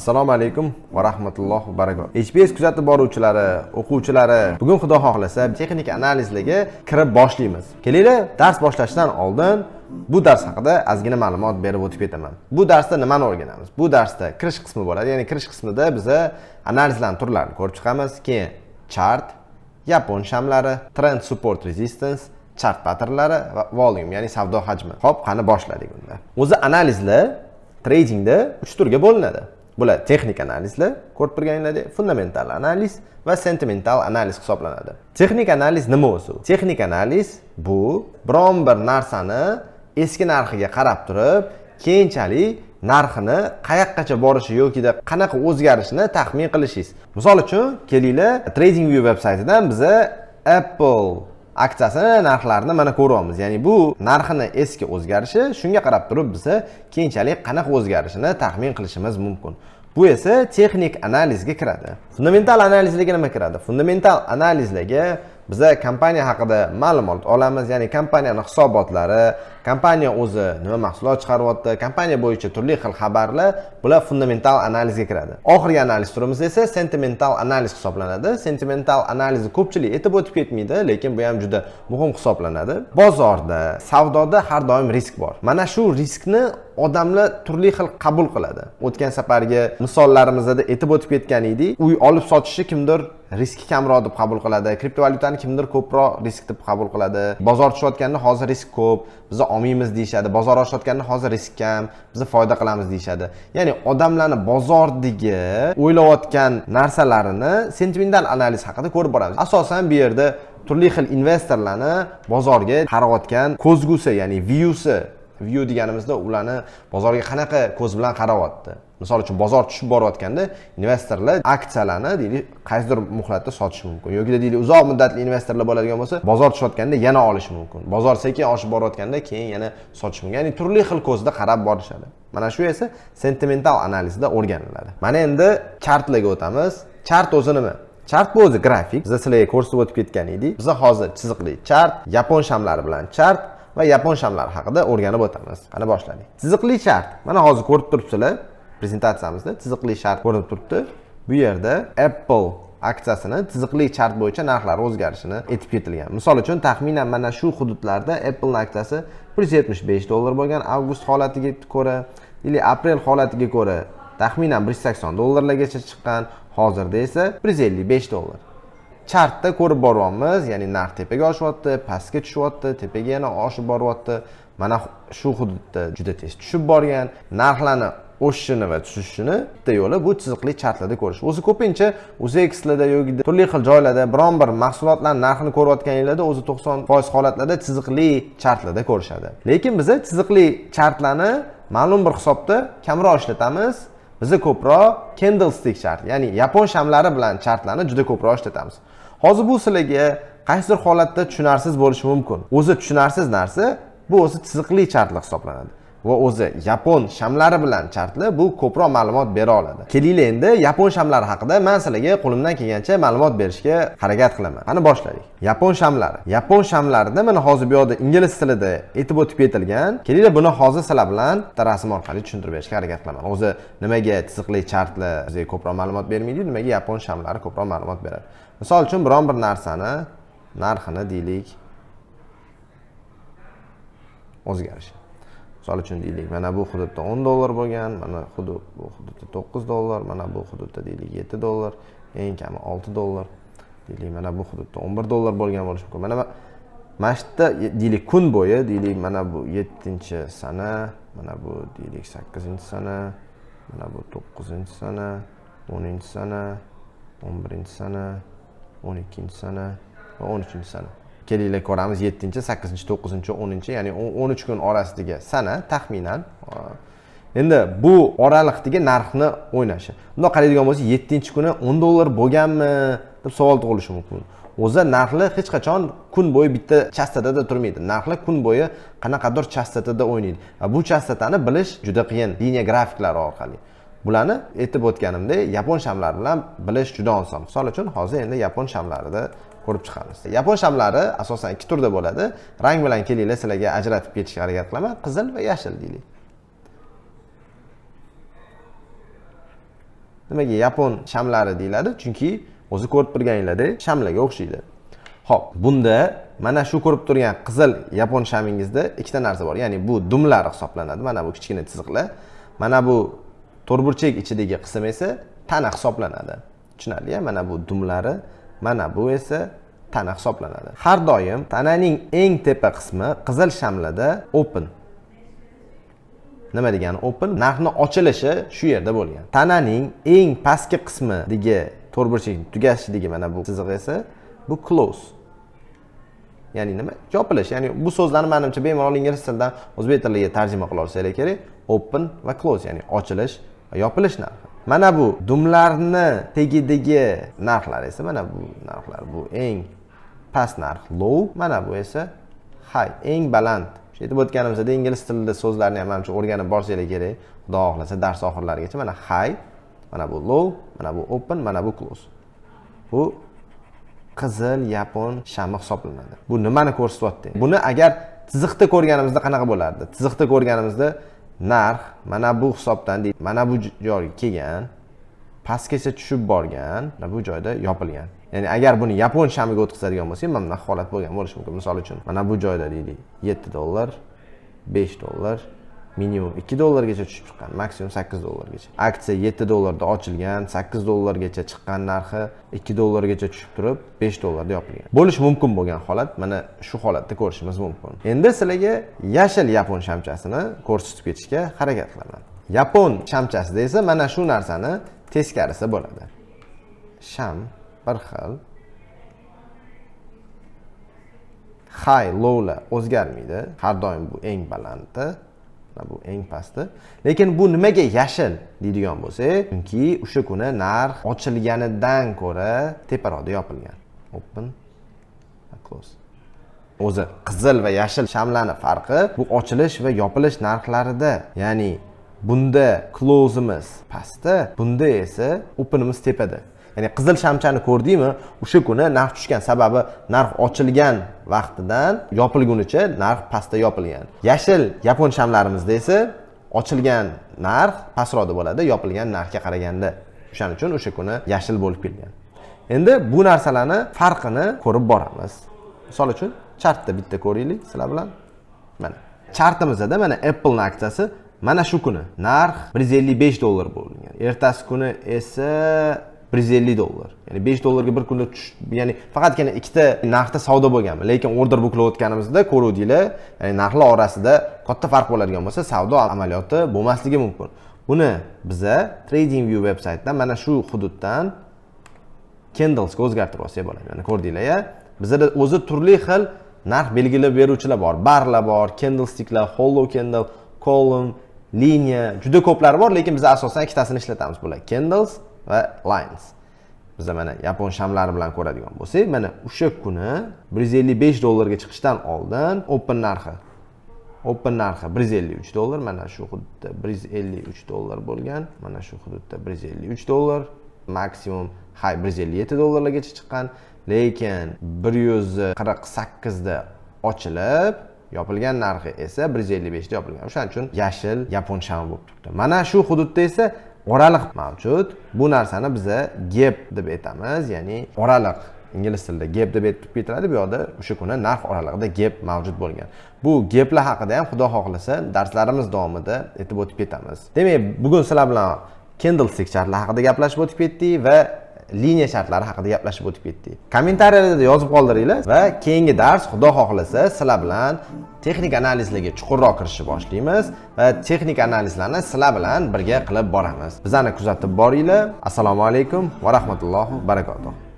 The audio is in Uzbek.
assalomu alaykum va rahmatullohi va barakatuh. Hbs kuzatib boruvchilari o'quvchilari bugun xudo xohlasa texnika analizligi kirib boshlaymiz. Kelinglar dars boshlashdan oldin bu dars haqida ozgina ma'lumot berib o'tib ketaman. Bu darsda nimani o'rganamiz? Bu darsda kirish qismi bo'ladi ya'ni kirish qismida biza analizlarni turlarini ko'rib chiqamiz. Keyin chart yapon shamlari trend support resistance chart patternlari va volume ya'ni savdo hajmi. Ho'p qani boshladik unda? O'zi analizlar tradingda uch turga bo'linadi. Bular texnik analizlar ko'rib turganinglardek fundamental analiz va sentimental analiz hisoblanadi. Texnik analiz nima o'zi? Texnik analiz bu biron bir narsani eski narxiga qarab turib keyinchalik narxini qayoqqacha borishi yokida qanaqa o'zgarishini taxmin qilishingiz. Misol uchun kelinglar tradingview veb saytidan biza apple aksiyasini narxlarini mana ko'ryapmiz. Ya'ni bu narxini eski o'zgarishi shunga qarab turib biza keyinchalik qanaqa o'zgarishini taxmin qilishimiz mumkin. Bu esa texnik analizga kiradi. Fundamental analizlarga nima kiradi? Fundamental analizlarga biza kompaniya haqida ma'lumot olamiz ya'ni kompaniyani hisobotlari kompaniya o'zi nima mahsulot chiqaryapti kompaniya bo'yicha turli xil xabarlar bular fundamental analizga kiradi. Oxirgi analiz turimiz esa sentimental analiz hisoblanadi. Sentimental analizni ko'pchilik aytib o'tib ketmaydi lekin bu ham juda muhim hisoblanadi. Bozorda savdoda har doim risk bor. Mana shu riskni odamlar turli xil qabul qiladi. O'tgan safargi misollarimizda aytib o'tib ketgan edik uy olib sotishni kimdir riski kamroq deb qabul qiladi. Kriptovalyutani kimdir ko'proq risk deb qabul qiladi. Bozor tushayotganda hozir risk ko'p biza olmaymiz deyishadi. Bozor oshayotganda hozir risk kam biza foyda qilamiz deyishadi. Ya'ni odamlarni bozordagi o'ylayotgan narsalarini sentimental analiz haqida ko'rib boramiz. Asosan bu yerda turli xil investorlarni bozorga qarayotgan ko'zgusi ya'ni viewsi view deganimizda ularni bozorga qanaqa ko'z bilan qarayapti misol uchun bozor tushib borayotganda investorlar aksiyalarni deylik qaysidir muhlatda sotishi mumkin yoki deylik uzoq muddatli investorlar bo'ladigan bo'lsa bozor tushayotganda yana olishi mumkin. Bozor sekin oshib borayotganda keyin yana sotishi mumkin. Ya'ni turli xil ko'zda qarab borishadi. Mana shu esa sentimental analizda o'rganiladi. Mana endi chartlarga o'tamiz. Chart o'zi nima? Chart bu o'zi grafik. Biz sizlarga ko'rsatib o'tib ketgan edik. Biz hozir chiziqli chart yapon shamlari bilan chart. Va yapon shamlari haqida o'rganib o'tamiz. Qani boshladik. Chiziqli chart mana hozir ko'rib turibsizlar prezentatsiyamizda chiziqli shart ko'rinib turibdi. Bu yerda apple aksiyasini chiziqli chart bo'yicha narxlari o'zgarishini aytib ketilgan. Misol uchun taxminan mana shu hududlarda apple aksiyasi bir yuz yetmish besh dollar bo'lgan avgust holatiga ko'ra или aprel holatiga ko'ra taxminan bir yuz sakson dollarlargacha chiqqan. Hozirda esa bir yuz ellik besh dollar. Chartda ko'rib boryapmiz. Ya'ni narx tepaga oshyapti pastga tushyapti tepaga yana oshib boryapti. Mana shu hududda juda tez tushib borgan. Narxlarni o'sishini va tushishini bitta yo'li bu chiziqli chartlarda ko'rish. O'zi ko'pincha uzexlarda yoki turli xil joylarda biron bir mahsulotlarni narxini ko'rayotganinglarda o'zi to'qson foiz holatlarda chiziqli chartlarda ko'rishadi. Lekin biza chiziqli chartlarni ma'lum bir hisobda kamroq ishlatamiz. Biza ko'proq candlestick chart ya'ni yapon shamlari bilan chartlarni juda ko'proq ishlatamiz. Hozir bu sizlarga qaysidir holatda tushunarsiz bo'lishi mumkin. O'zi tushunarsiz narsa bu o'zi chiziqli chartlar hisoblanadi. Va o'zi yapon shamlari bilan chartlar bu ko'proq ma'lumot bera oladi. Kelinglar endi yapon shamlari haqida man sizlarga qo'limdan kelgancha ma'lumot berishga harakat qilaman. Qani boshladik. Yapon shamlari. Yapon shamlarida mana hozir bu yoqda ingliz tilida aytib o'tib ketilgan. Kelinglar buni hozir sizlar bilan bitta rasm orqali tushuntirib berishga harakat qilaman. O'zi nimaga chiziqli chartlar bizga ko'proq ma'lumot bermaydi nimaga yapon shamlari ko'proq ma'lumot beradi? Misol uchun biron bir narsani narxini deylik. O'zgarishi misol uchun deylik mana bu hududda o'n dollar bo'lgan mana hudud bu hududda to'qqiz dollar mana bu hududda deylik yetti dollar eng kami olti dollar deylik mana bu hududda o'n bir dollar bo'lgan bo'lishi mumkin. Mana mana shu yerda deylik kun bo'yi deylik mana bu yettinchi sana mana bu deylik sakkizinchi sana mana bu to'qqizinchi sana o'ninchi sana o'n birinchi sana o'n ikkinchi sana va o'n uchinchi sana. Kelinglar ko'ramiz yettinchi sakkizinchi to'qqizinchi o'ninchi ya'ni o'n uch kun orasidagi sana taxminan. Endi bu oraliqdagi narxni o'ynashi. Bundoq qaraydigan bo'lsak yettinchi kuni o'n dollar bo'lganmi deb savol tug'ilishi mumkin. O'zi narxlar hech qachon kun bo'yi bitta chastotada turmaydi. Narxlar kun bo'yi qanaqadir chastotada o'ynaydi. Va bu chastotani bilish juda qiyin liniya grafiklari orqali. Bularni aytib o'tganimdek yapon shamlari bilan bilish juda oson. Misol uchun hozir endi yapon shamlarida ko'rib chiqamiz. Yapon shamlari asosan ikki turda bo'ladi rang bilan kelinglar sizlarga ajratib ketishga harakat qilaman. Qizil va yashil deylik. Nimaga yapon shamlari deyiladi? Chunki o'zi ko'rib turganinglardek shamlarga o'xshaydi. Ho'p bunda mana shu ko'rib turgan qizil yapon shamingizda ikkita narsa bor. Ya'ni bu dumlar hisoblanadi. Mana bu kichkina chiziqlar. Mana bu to'rtburchak ichidagi qism esa tana hisoblanadi. Tushunarli mana bu dumlari mana bu esa tana hisoblanadi. Har doim tananing eng tepa qismi qizil shamlada open. Nima degani open? Narxni ochilishi shu yerda bo'lgan. Tananing eng pastki qismidagi to'rtburchak tugashidagi mana bu chiziq esa bu close. Ya'ni nima? Yopilish. Ya'ni bu so'zlarni manimcha bemalol ingliz tilidan o'zbek tiliga tarjima qila olsanglar kerak open va close ya'ni ochilish va yopilish narxi. Mana bu dumlarni tagidagi narxlar esa mana bu narxlar bu eng past narx. Low mana bu esa high eng baland. Aytib o'tganimizda ingliz tilida so'zlarni ham manimcha o'rganib borsanglar kerak. Xudo xohlasa dars oxirlarigacha mana high mana bu low mana bu open mana bu close. Bu qizil yapon shami hisoblanadi. Bu nimani ko'rsatyapti buni agar chiziqda ko'rganimizda qanaqa bo'lardi? Chiziqda ko'rganimizda narx mana bu hisobdan deydi mana bu joyga kelgan pastgacha tushib borgan bu joyda yopilgan. Ya'ni agar buni yapon shamiga o'tkazadigan bo'lsak mana bunaqa holat bo'lgan bo'lishi mumkin. Misol uchun mana bu joyda deylik yetti dollar besh dollar minimum ikki dollargacha tushib chiqqan maksimum sakkiz dollargacha. Aksiya yetti dollarda ochilgan sakkiz dollargacha chiqqan narxi ikki dollargacha tushib turib besh dollarda yopilgan. Bo'lishi mumkin bo'lgan holat mana shu holatda ko'rishimiz mumkin. Endi sizlarga yashil yapon shamchasini ko'rsatib ketishga harakat qilaman yapon shamchasida esa mana shu narsani teskarisi bo'ladi. Sham bir xil high lowlar o'zgarmaydi. Har doim bu eng balandi bu eng pasti lekin bu nimaga yashil deydigan bo'lsak chunki o'sha kuni narx ochilganidan ko'ra teparoqda yopilgan. Open close. O'zi qizil va yashil shamlarni farqi bu ochilish va yopilish narxlarida ya'ni bunda close'imiz pastda bunda esa open'imiz tepada ya'ni qizil shamchani ko'rdingmi o'sha kuni narx tushgan. Sababi narx ochilgan vaqtidan yopilgunicha narx pastda yopilgan. Yashil yapon shamlarimizda esa ochilgan narx pastroqda bo'ladi yopilgan narxga qaraganda. O'shaning uchun o'sha kuni yashil bo'lib kelgan. Endi bu narsalarni farqini ko'rib boramiz. Misol uchun chartda bitta ko'raylik sizlar bilan. Mana chartimizda mana apple aksiyasi mana shu kuni narx bir yuz ellik besh dollar bo'lgan ertasi kuni esa bir yuz ellik dollar. Ya'ni besh dollarga bir kunda tush ya'ni faqatgina ikkita narxda savdo bo'lganmi lekin order buklayotganimizda ko'ruvdinglar ya'ni narxlar orasida katta farq bo'ladigan bo'lsa savdo amaliyoti bo'lmasligi mumkin. Buni biza trading view veb saytidan mana shu hududdan candlesga o'zgartirib olsak bo'ladi. Mana ko'rdinglar ya bizada o'zi turli xil narx belgilab beruvchilar bor. Barlar bor candlesticklar hollow candle column liniya juda ko'plari bor lekin biz asosan ikkitasini ishlatamiz. Bular candles va lines. Biza mana yapon shamlari bilan ko'radigan bo'lsak mana o'sha kuni bir yuz ellik besh dollarga chiqishdan oldin open narxi. Open narxi bir yuz ellik uch dollar mana shu hududda bir yuz ellik uch dollar bo'lgan mana shu hududda bir yuz ellik uch dollar maksimum hay bir yuz ellik yetti dollarlargacha chiqqan. Lekin bir yuz qirq sakkizda ochilib yopilgan narxi esa bir yuz ellik beshda yopilgan. O'shaning uchun yashil yapon shami bo'lib turibdi. Mana shu hududda esa oraliq mavjud. Bu narsani biza gap deb aytamiz ya'ni oraliq ingliz tilida gap deb aytib ketiladi. Bu yoqda o'sha kuni narx oralig'ida gap mavjud bo'lgan. Bu gaplar haqida ham xudo xohlasa darslarimiz davomida aytib o'tib ketamiz. Demak bugun sizlar bilan candlestick chartlar haqida gaplashib o'tib ketdik va liniya shartlari haqida gaplashib o'tib ketdik. Kommentariyalarda yozib qoldiringlar va keyingi dars xudo xohlasa sizlar bilan texnik analizlarga chuqurroq kirishni boshlaymiz va texnik analizlarni sizlar bilan birga qilib boramiz. Bizani kuzatib boringlar. Assalomu alaykum va rahmatullohi va barakatuh.